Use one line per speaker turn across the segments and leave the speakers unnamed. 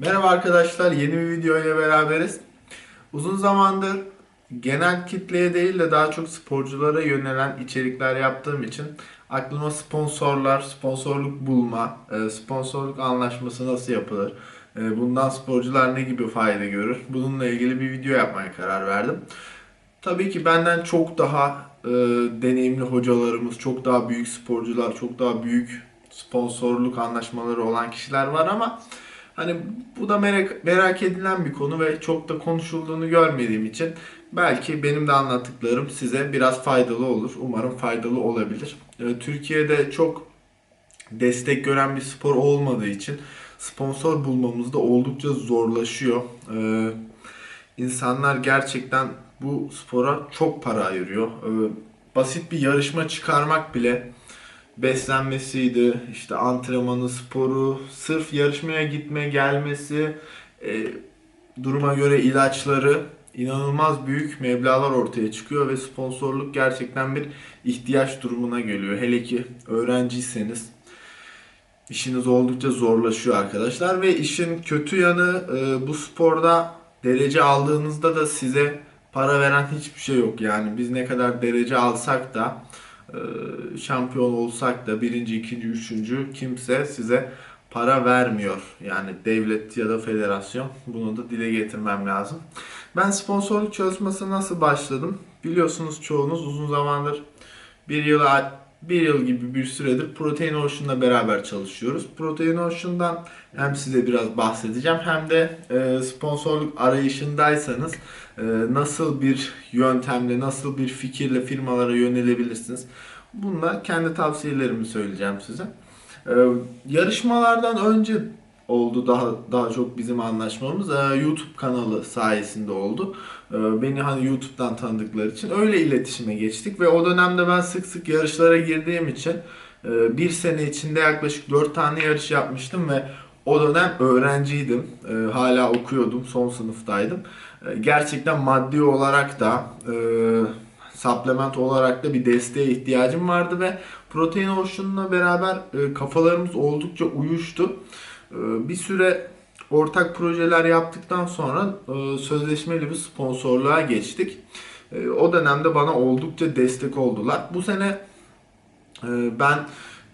Merhaba arkadaşlar, yeni bir video ile beraberiz. Uzun zamandır genel kitleye değil de daha çok sporculara yönelen içerikler yaptığım için aklıma sponsorlar, sponsorluk bulma, e, sponsorluk anlaşması nasıl yapılır, e, bundan sporcular ne gibi fayda görür, bununla ilgili bir video yapmaya karar verdim. Tabii ki benden çok daha e, deneyimli hocalarımız, çok daha büyük sporcular, çok daha büyük sponsorluk anlaşmaları olan kişiler var ama hani bu da merak, merak edilen bir konu ve çok da konuşulduğunu görmediğim için belki benim de anlattıklarım size biraz faydalı olur. Umarım faydalı olabilir. E, Türkiye'de çok destek gören bir spor olmadığı için sponsor bulmamız da oldukça zorlaşıyor. Ee, insanlar gerçekten bu spora çok para ayırıyor. Ee, basit bir yarışma çıkarmak bile beslenmesiydi, işte antrenmanı, sporu, sırf yarışmaya gitme gelmesi, e, duruma göre ilaçları inanılmaz büyük meblağlar ortaya çıkıyor ve sponsorluk gerçekten bir ihtiyaç durumuna geliyor. Hele ki öğrenciyseniz işiniz oldukça zorlaşıyor arkadaşlar ve işin kötü yanı e, bu sporda derece aldığınızda da size para veren hiçbir şey yok. Yani biz ne kadar derece alsak da şampiyon olsak da birinci, ikinci, üçüncü kimse size para vermiyor. Yani devlet ya da federasyon bunu da dile getirmem lazım. Ben sponsorluk çalışmasına nasıl başladım? Biliyorsunuz çoğunuz uzun zamandır bir yıla bir yıl gibi bir süredir Protein Ocean'la beraber çalışıyoruz. Protein Ocean'dan hem size biraz bahsedeceğim hem de e, sponsorluk arayışındaysanız e, nasıl bir yöntemle, nasıl bir fikirle firmalara yönelebilirsiniz. Bununla kendi tavsiyelerimi söyleyeceğim size. E, yarışmalardan önce oldu daha daha çok bizim anlaşmamız. E, YouTube kanalı sayesinde oldu. E, beni hani YouTube'dan tanıdıkları için öyle iletişime geçtik ve o dönemde ben sık sık yarışlara girdiğim için e, bir sene içinde yaklaşık 4 tane yarış yapmıştım ve o dönem öğrenciydim. E, hala okuyordum. Son sınıftaydım. E, gerçekten maddi olarak da e, supplement olarak da bir desteğe ihtiyacım vardı ve Protein Ocean'la beraber e, kafalarımız oldukça uyuştu. E, bir süre ortak projeler yaptıktan sonra e, sözleşmeli bir sponsorluğa geçtik. E, o dönemde bana oldukça destek oldular. Bu sene e, ben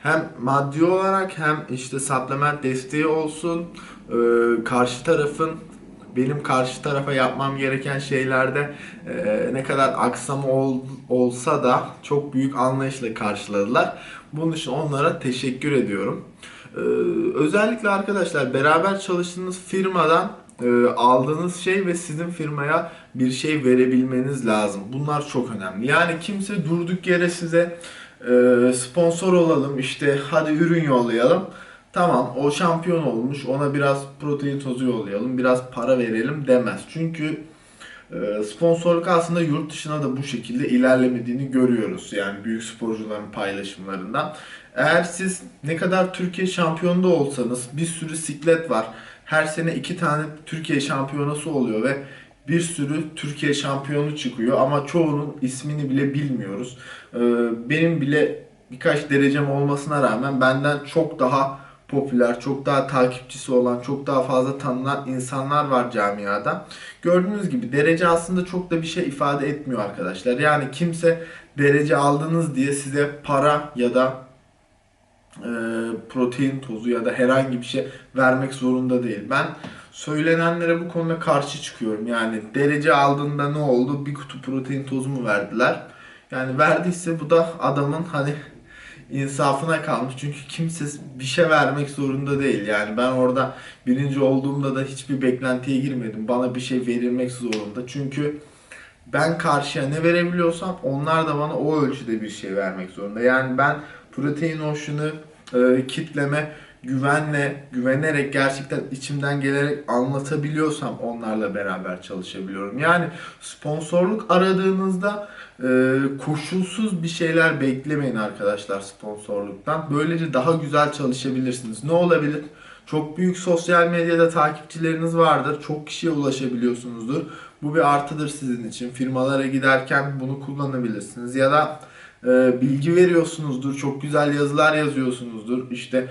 hem maddi olarak hem işte supplement desteği olsun karşı tarafın benim karşı tarafa yapmam gereken şeylerde e, ne kadar aksama ol, olsa da çok büyük anlayışla karşıladılar. Bunun için onlara teşekkür ediyorum. E, özellikle arkadaşlar beraber çalıştığınız firmadan e, aldığınız şey ve sizin firmaya bir şey verebilmeniz lazım. Bunlar çok önemli. Yani kimse durduk yere size e, sponsor olalım işte hadi ürün yollayalım. Tamam o şampiyon olmuş ona biraz protein tozu yollayalım biraz para verelim demez. Çünkü sponsorluk aslında yurt dışına da bu şekilde ilerlemediğini görüyoruz. Yani büyük sporcuların paylaşımlarından. Eğer siz ne kadar Türkiye şampiyonu da olsanız bir sürü siklet var. Her sene iki tane Türkiye şampiyonası oluyor ve bir sürü Türkiye şampiyonu çıkıyor ama çoğunun ismini bile bilmiyoruz. Ee, benim bile birkaç derecem olmasına rağmen benden çok daha popüler, çok daha takipçisi olan, çok daha fazla tanınan insanlar var camiada. Gördüğünüz gibi derece aslında çok da bir şey ifade etmiyor arkadaşlar. Yani kimse derece aldınız diye size para ya da e, protein tozu ya da herhangi bir şey vermek zorunda değil. Ben söylenenlere bu konuda karşı çıkıyorum. Yani derece aldığında ne oldu? Bir kutu protein tozu mu verdiler? Yani verdiyse bu da adamın hani insafına kalmış. Çünkü kimse bir şey vermek zorunda değil. Yani ben orada birinci olduğumda da hiçbir beklentiye girmedim. Bana bir şey verilmek zorunda. Çünkü ben karşıya ne verebiliyorsam onlar da bana o ölçüde bir şey vermek zorunda. Yani ben protein ocean'ı e, kitleme güvenle, güvenerek gerçekten içimden gelerek anlatabiliyorsam onlarla beraber çalışabiliyorum. Yani sponsorluk aradığınızda e, koşulsuz bir şeyler beklemeyin arkadaşlar sponsorluktan. Böylece daha güzel çalışabilirsiniz. Ne olabilir? Çok büyük sosyal medyada takipçileriniz vardır. Çok kişiye ulaşabiliyorsunuzdur. Bu bir artıdır sizin için. Firmalara giderken bunu kullanabilirsiniz. Ya da e, bilgi veriyorsunuzdur. Çok güzel yazılar yazıyorsunuzdur. İşte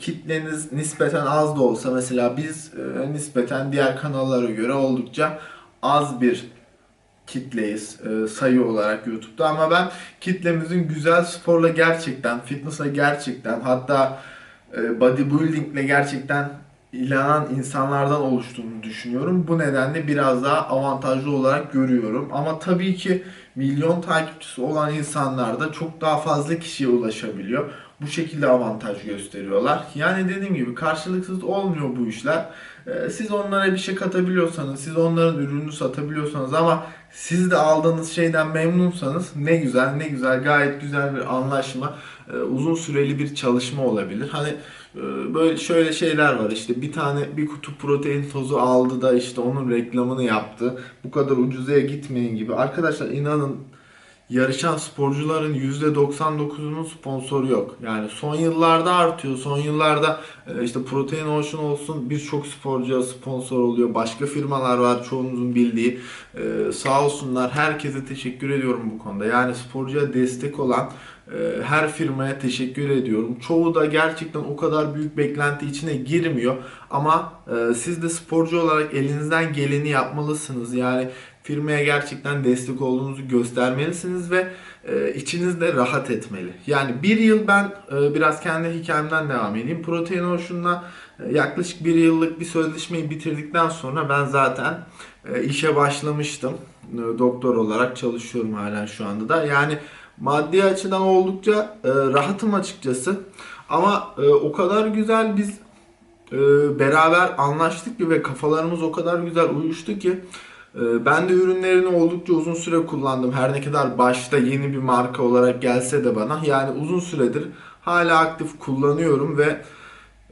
kitleniz nispeten az da olsa mesela biz e, nispeten diğer kanallara göre oldukça az bir kitleyiz e, sayı olarak YouTube'da ama ben kitlemizin güzel sporla gerçekten, fitnessla gerçekten hatta e, bodybuildingle gerçekten ilanan insanlardan oluştuğunu düşünüyorum. Bu nedenle biraz daha avantajlı olarak görüyorum. Ama tabii ki milyon takipçisi olan insanlar da çok daha fazla kişiye ulaşabiliyor. Bu şekilde avantaj gösteriyorlar. Yani dediğim gibi karşılıksız olmuyor bu işler. Ee, Siz onlara bir şey katabiliyorsanız, siz onların ürününü satabiliyorsanız ama siz de aldığınız şeyden memnunsanız ne güzel ne güzel gayet güzel bir anlaşma, e, uzun süreli bir çalışma olabilir. Hani e, böyle şöyle şeyler var işte bir tane bir kutu protein tozu aldı da işte onun reklamını yaptı. Bu kadar ucuza gitmeyin gibi. Arkadaşlar inanın yarışan sporcuların %99'unun sponsoru yok. Yani son yıllarda artıyor. Son yıllarda e, işte Protein Ocean olsun birçok sporcuya sponsor oluyor. Başka firmalar var çoğunuzun bildiği. E, sağ olsunlar. Herkese teşekkür ediyorum bu konuda. Yani sporcuya destek olan e, her firmaya teşekkür ediyorum. Çoğu da gerçekten o kadar büyük beklenti içine girmiyor. Ama e, siz de sporcu olarak elinizden geleni yapmalısınız. Yani firmaya gerçekten destek olduğunuzu göstermelisiniz ve e, içiniz de rahat etmeli. Yani bir yıl ben e, biraz kendi hikayemden devam edeyim. Protein Ocean'la e, yaklaşık bir yıllık bir sözleşmeyi bitirdikten sonra ben zaten e, işe başlamıştım. E, doktor olarak çalışıyorum hala şu anda da. Yani maddi açıdan oldukça e, rahatım açıkçası. Ama e, o kadar güzel biz e, beraber anlaştık ki ve kafalarımız o kadar güzel uyuştu ki ben de ürünlerini oldukça uzun süre kullandım. Her ne kadar başta yeni bir marka olarak gelse de bana yani uzun süredir hala aktif kullanıyorum ve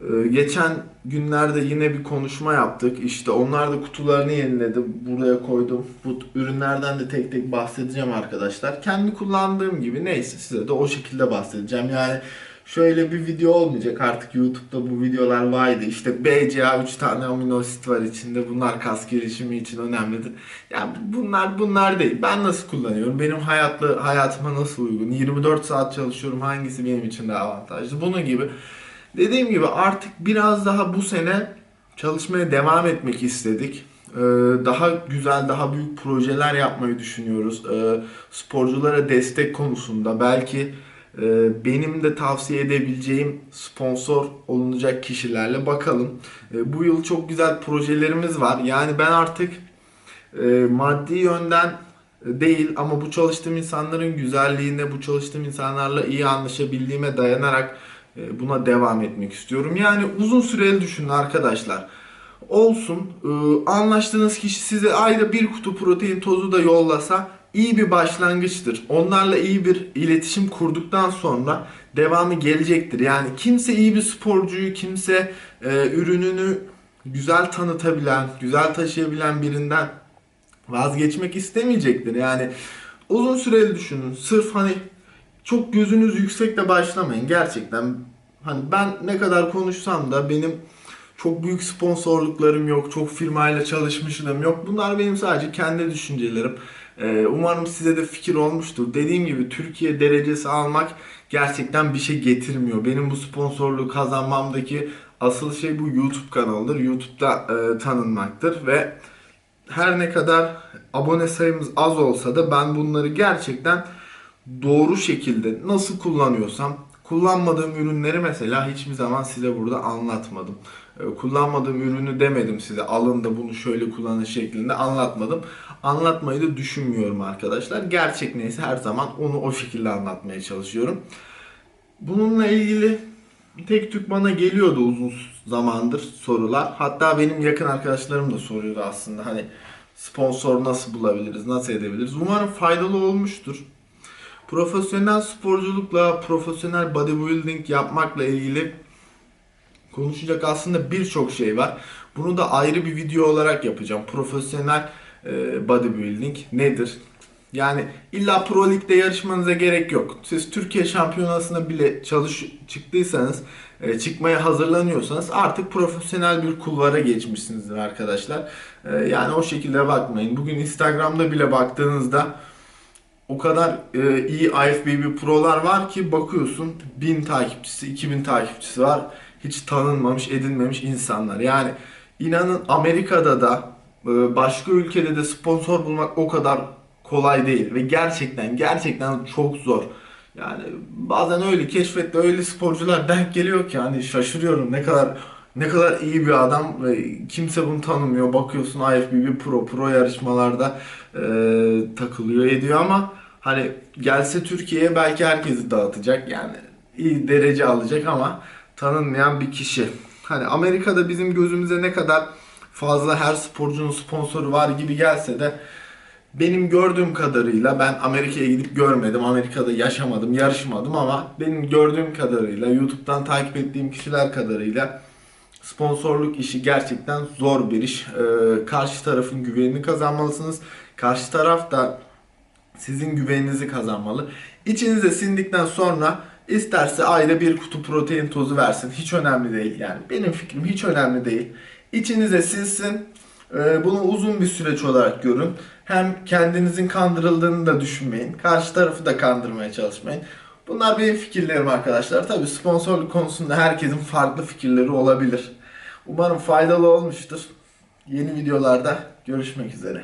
e, geçen günlerde yine bir konuşma yaptık. İşte onlar da kutularını yeniledi. Buraya koydum. Bu ürünlerden de tek tek bahsedeceğim arkadaşlar. Kendi kullandığım gibi neyse size de o şekilde bahsedeceğim. Yani şöyle bir video olmayacak. Artık YouTube'da bu videolar vardı. İşte BCA 3 tane amino asit var içinde. Bunlar kas gelişimi için önemlidir. Yani bunlar bunlar değil. Ben nasıl kullanıyorum? Benim hayatlı hayatıma nasıl uygun? 24 saat çalışıyorum. Hangisi benim için daha avantajlı? Bunun gibi. Dediğim gibi artık biraz daha bu sene çalışmaya devam etmek istedik. Ee, Daha güzel, daha büyük projeler yapmayı düşünüyoruz. Ee, Sporculara destek konusunda belki benim de tavsiye edebileceğim sponsor olunacak kişilerle bakalım. Ee, Bu yıl çok güzel projelerimiz var. Yani ben artık e, maddi yönden değil ama bu çalıştığım insanların güzelliğine, bu çalıştığım insanlarla iyi anlaşabildiğime dayanarak e, buna devam etmek istiyorum. Yani uzun süreli düşünün arkadaşlar. Olsun. e, Anlaştığınız kişi size ayda bir kutu protein tozu da yollasa iyi bir başlangıçtır. Onlarla iyi bir iletişim kurduktan sonra devamı gelecektir. Yani kimse iyi bir sporcuyu, kimse e, ürününü güzel tanıtabilen, güzel taşıyabilen birinden vazgeçmek istemeyecektir. Yani uzun süreli düşünün. Sırf hani çok gözünüz yüksekle başlamayın. Gerçekten hani ben ne kadar konuşsam da benim çok büyük sponsorluklarım yok. Çok firmayla çalışmışlığım yok. Bunlar benim sadece kendi düşüncelerim. Ee, umarım size de fikir olmuştur. Dediğim gibi Türkiye derecesi almak gerçekten bir şey getirmiyor. Benim bu sponsorluğu kazanmamdaki asıl şey bu YouTube kanalıdır. YouTube'da e, tanınmaktır ve her ne kadar abone sayımız az olsa da ben bunları gerçekten doğru şekilde nasıl kullanıyorsam kullanmadığım ürünleri mesela hiçbir zaman size burada anlatmadım. Ee, Kullanmadığım ürünü demedim size alın da bunu şöyle kullanın şeklinde anlatmadım. Anlatmayı da düşünmüyorum arkadaşlar. Gerçek neyse her zaman onu o şekilde anlatmaya çalışıyorum. Bununla ilgili tek tük bana geliyordu uzun zamandır sorular. Hatta benim yakın arkadaşlarım da soruyordu aslında hani sponsor nasıl bulabiliriz, nasıl edebiliriz. Umarım faydalı olmuştur. Profesyonel sporculukla, profesyonel bodybuilding yapmakla ilgili konuşacak aslında birçok şey var. Bunu da ayrı bir video olarak yapacağım. Profesyonel e, bodybuilding nedir? Yani illa Pro Lig'de yarışmanıza gerek yok. Siz Türkiye Şampiyonası'na bile çalış çıktıysanız, e, çıkmaya hazırlanıyorsanız artık profesyonel bir kulvara geçmişsinizdir arkadaşlar. E, yani o şekilde bakmayın. Bugün Instagram'da bile baktığınızda o kadar e, iyi IFBB Pro'lar var ki bakıyorsun 1000 takipçisi, 2000 takipçisi var. Hiç tanınmamış, edilmemiş insanlar. Yani inanın Amerika'da da e, başka ülkede de sponsor bulmak o kadar kolay değil ve gerçekten gerçekten çok zor. Yani bazen öyle keşfette öyle sporcular denk geliyor ki hani şaşırıyorum ne kadar ne kadar iyi bir adam ve kimse bunu tanımıyor. Bakıyorsun IFBB Pro Pro yarışmalarda e, takılıyor ediyor ama hani gelse Türkiye'ye belki herkesi dağıtacak yani iyi derece alacak ama tanınmayan bir kişi. Hani Amerika'da bizim gözümüze ne kadar fazla her sporcunun sponsoru var gibi gelse de benim gördüğüm kadarıyla ben Amerika'ya gidip görmedim. Amerika'da yaşamadım, yarışmadım ama benim gördüğüm kadarıyla YouTube'dan takip ettiğim kişiler kadarıyla sponsorluk işi gerçekten zor bir iş. Ee, karşı tarafın güvenini kazanmalısınız. Karşı taraf da sizin güveninizi kazanmalı. İçinize sindikten sonra isterse ayda bir kutu protein tozu versin. Hiç önemli değil yani. Benim fikrim hiç önemli değil. İçinize sinsin. Ee, Bunu uzun bir süreç olarak görün. Hem kendinizin kandırıldığını da düşünmeyin. Karşı tarafı da kandırmaya çalışmayın. Bunlar benim fikirlerim arkadaşlar. Tabii sponsorluk konusunda herkesin farklı fikirleri olabilir. Umarım faydalı olmuştur. Yeni videolarda görüşmek üzere.